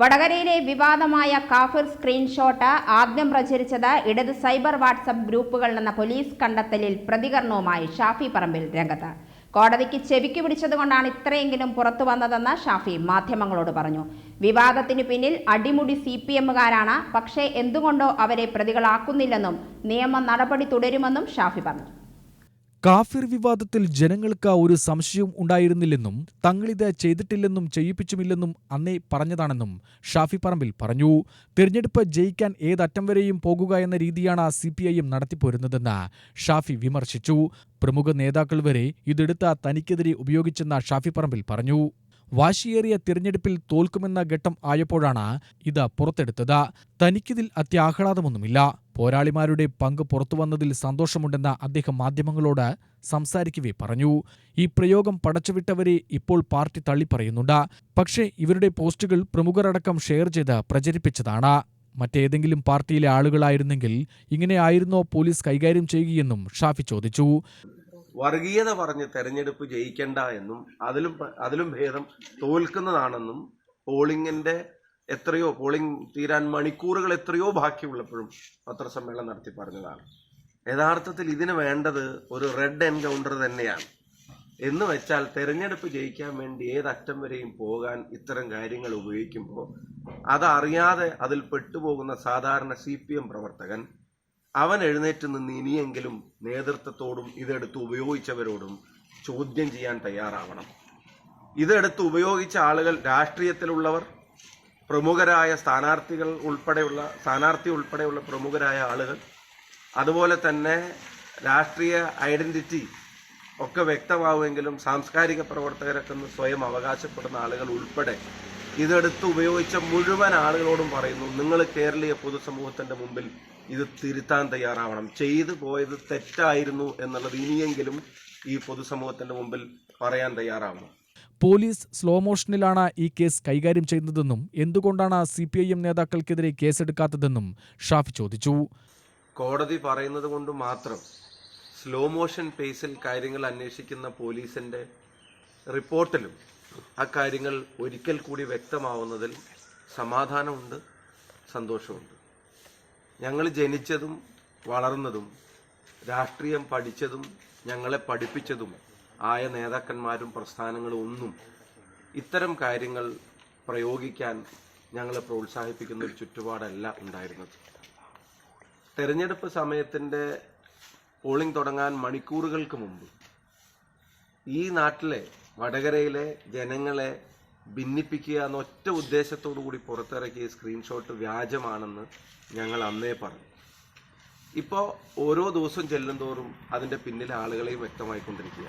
വടകരയിലെ വിവാദമായ കാഫിർ സ്ക്രീൻഷോട്ട് ആദ്യം പ്രചരിച്ചത് ഇടത് സൈബർ വാട്സപ്പ് എന്ന പോലീസ് കണ്ടെത്തലിൽ പ്രതികരണവുമായി ഷാഫി പറമ്പിൽ രംഗത്ത്. കോടതിക്ക് ചെവിക്ക് പിടിച്ചതുകൊണ്ടാണ് ഇത്രയെങ്കിലും പുറത്തു വന്നതെന്ന് ഷാഫി മാധ്യമങ്ങളോട് പറഞ്ഞു. വിവാദത്തിന് പിന്നിൽ അടിമുടി സി പി എമ്മുകാരാണ്. പക്ഷേ എന്തുകൊണ്ടോ അവരെ പ്രതികളാക്കുന്നില്ലെന്നും നിയമ നടപടി തുടരുമെന്നും ഷാഫി പറഞ്ഞു. കാഫിർ വിവാദത്തിൽ ജനങ്ങൾക്ക് ഒരു സംശയവും ഉണ്ടായിരുന്നില്ലെന്നും തങ്ങളിത് ചെയ്തിട്ടില്ലെന്നും ചെയ്യിപ്പിച്ചുമില്ലെന്നും അന്നേ പറഞ്ഞതാണെന്നും ഷാഫി പറമ്പിൽ പറഞ്ഞു. തിരഞ്ഞെടുപ്പ് ജയിക്കാൻ ഏതറ്റം വരെയും പോകുക എന്ന രീതിയാണ് സി പി ഐ എം നടത്തിപ്പോരുന്നതെന്ന് ഷാഫി വിമർശിച്ചു. പ്രമുഖ നേതാക്കൾ വരെ ഇതെടുത്ത തനിക്കെതിരെ ഉപയോഗിച്ചെന്ന ഷാഫി പറമ്പിൽ പറഞ്ഞു. വാശിയേറിയ തിരഞ്ഞെടുപ്പിൽ തോൽക്കുമെന്ന ഘട്ടം ആയപ്പോഴാണ് ഇത് പുറത്തെടുത്തത്. തനിക്കിതിൽ അത്യാഹ്ലാദമൊന്നുമില്ല. പോരാളിമാരുടെ പങ്ക് പുറത്തു വന്നതിൽ സന്തോഷമുണ്ടെന്ന അദ്ദേഹം മാധ്യമങ്ങളോട് സംസാരിക്കവേ പറഞ്ഞു. ഈ പ്രയോഗം പടച്ചുവിട്ടവരെ ഇപ്പോൾ പാർട്ടി തള്ളിപ്പറയുന്നുണ്ട്. പക്ഷേ ഇവരുടെ പോസ്റ്റുകൾ പ്രമുഖരടക്കം ഷെയർ ചെയ്ത് പ്രചരിപ്പിച്ചതാണ്. മറ്റേതെങ്കിലും പാർട്ടിയിലെ ആളുകളായിരുന്നെങ്കിൽ ഇങ്ങനെയായിരുന്നോ പോലീസ് കൈകാര്യം ചെയ്യുകയെന്നും ഷാഫി ചോദിച്ചു. വർഗീയത പറഞ്ഞ് തെരഞ്ഞെടുപ്പ് ജയിക്കണ്ട എന്നും അതിലും അതിലും ഭേദം തോൽക്കുന്നതാണെന്നും പോളിംഗിന്റെ എത്രയോ പോളിംഗ് തീരാൻ മണിക്കൂറുകൾ എത്രയോ ബാക്കിയുള്ളപ്പോഴും പത്രസമ്മേളനം നടത്തി പറഞ്ഞതാണ്. യഥാർത്ഥത്തിൽ ഇതിന് വേണ്ടത് ഒരു റെഡ് എൻകൗണ്ടർ തന്നെയാണ്. എന്ന് വെച്ചാൽ തെരഞ്ഞെടുപ്പ് ജയിക്കാൻ വേണ്ടി ഏതറ്റം വരെയും പോകാൻ ഇത്തരം കാര്യങ്ങൾ ഉപയോഗിക്കുമ്പോൾ അതറിയാതെ അതിൽ പെട്ടുപോകുന്ന സാധാരണ സി പി എം പ്രവർത്തകൻ അവൻ എഴുന്നേറ്റ് നിന്ന് ഇനിയെങ്കിലും നേതൃത്വത്തോടും ഇതെടുത്ത് ഉപയോഗിച്ചവരോടും ചോദ്യം ചെയ്യാൻ തയ്യാറാവണം. ഇതെടുത്ത് ഉപയോഗിച്ച ആളുകൾ രാഷ്ട്രീയത്തിലുള്ളവർ പ്രമുഖരായ സ്ഥാനാർത്ഥികൾ ഉൾപ്പെടെയുള്ള സ്ഥാനാർത്ഥി ഉൾപ്പെടെയുള്ള പ്രമുഖരായ ആളുകൾ അതുപോലെ തന്നെ രാഷ്ട്രീയ ഐഡന്റിറ്റി ഒക്കെ വ്യക്തമാവുമെങ്കിലും സാംസ്കാരിക പ്രവർത്തകരൊക്കെ സ്വയം അവകാശപ്പെടുന്ന ആളുകൾ ഉൾപ്പെടെ ഇതെടുത്ത് ഉപയോഗിച്ച മുഴുവൻ ആളുകളോടും പറയുന്നു നിങ്ങൾ കേരളീയ പൊതുസമൂഹത്തിന്റെ മുമ്പിൽ ഇത് തിരുത്താൻ തയ്യാറാവണം. ചെയ്തു പോയത് തെറ്റായിരുന്നു എന്നുള്ളത് ഇനിയെങ്കിലും ഈ പൊതുസമൂഹത്തിന്റെ മുമ്പിൽ പറയാൻ തയ്യാറാവണം. പോലീസ് സ്ലോ മോഷനിലാണ് ഈ കേസ് കൈകാര്യം ചെയ്യുന്നതെന്നും എന്തുകൊണ്ടാണ് സി പി ഐ എം നേതാക്കൾക്കെതിരെ കേസെടുക്കാത്തതെന്നും ഷാഫി ചോദിച്ചു. കോടതി പറയുന്നത് കൊണ്ട് മാത്രം സ്ലോ മോഷൻ പേസിൽ കാര്യങ്ങൾ അന്വേഷിക്കുന്ന പോലീസിന്റെ റിപ്പോർട്ടിലും ആ കാര്യങ്ങൾ ഒരിക്കൽ കൂടി വ്യക്തമാവുന്നതിൽ സമാധാനമുണ്ട് സന്തോഷമുണ്ട്. ഞങ്ങൾ ജനിച്ചതും വളർന്നതും രാഷ്ട്രീയം പഠിച്ചതും ഞങ്ങളെ പഠിപ്പിച്ചതും ആയ നേതാക്കന്മാരും പ്രസ്ഥാനങ്ങളും ഒന്നും ഇത്തരം കാര്യങ്ങൾ പ്രയോഗിക്കാൻ ഞങ്ങളെ പ്രോത്സാഹിപ്പിക്കുന്ന ഒരു ചുറ്റുപാടല്ല ഉണ്ടായിരുന്നത്. തെരഞ്ഞെടുപ്പ് സമയത്തിന്റെ പോളിംഗ് തുടങ്ങാൻ മണിക്കൂറുകൾക്ക് മുമ്പ് ഈ നാട്ടിലെ വടകരയിലെ ജനങ്ങളെ ഭിന്നിപ്പിക്കുക എന്ന ഒറ്റ ഉദ്ദേശത്തോടു കൂടി പുറത്തിറക്കിയ സ്ക്രീൻഷോട്ട് വ്യാജമാണെന്ന് ഞങ്ങൾ അന്നേ പറഞ്ഞു. ഇപ്പോൾ ഓരോ ദിവസം ചെല്ലുന്തോറും അതിന്റെ പിന്നിലെ ആളുകളെയും വ്യക്തമായിക്കൊണ്ടിരിക്കുക